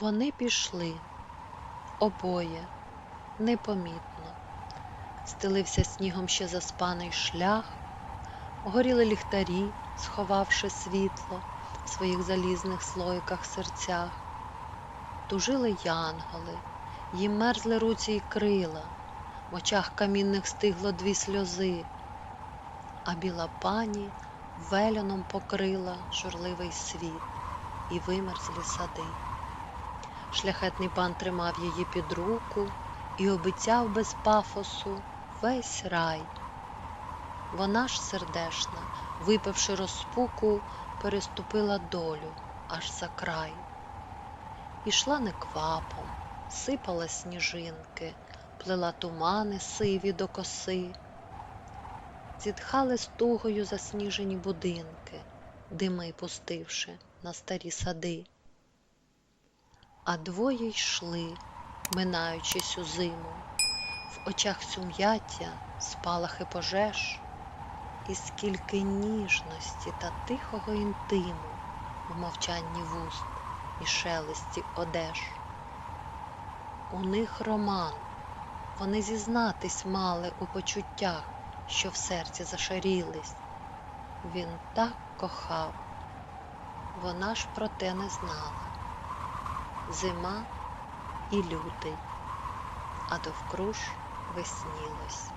Вони пішли обоє непомітно. Стелився снігом ще заспаний шлях, горіли ліхтарі, сховавши світло в своїх залізних слойках серцях. Тужили янголи, їм мерзли руці й крила, в очах камінних стигло дві сльози, а біла пані веляном покрила журливий світ і вимерзлі сади. Шляхетний пан тримав її під руку і обіцяв без пафосу весь рай. Вона ж сердешна, випивши розпуку, переступила долю аж за край. Ішла неквапом, сипала сніжинки, плела тумани сиві до коси. Зітхали з тугою засніжені будинки, дими пустивши на старі сади. А двоє йшли, минаючи сю зиму, в очах сум'яття, спалахи пожеж, і скільки ніжності та тихого інтиму в мовчанні вуст і шелесті одеж. У них роман, вони зізнатись мали у почуттях, що в серці зашарілись. Він так кохав, вона ж про те не знала зима і лютий, а довкруж веснілось.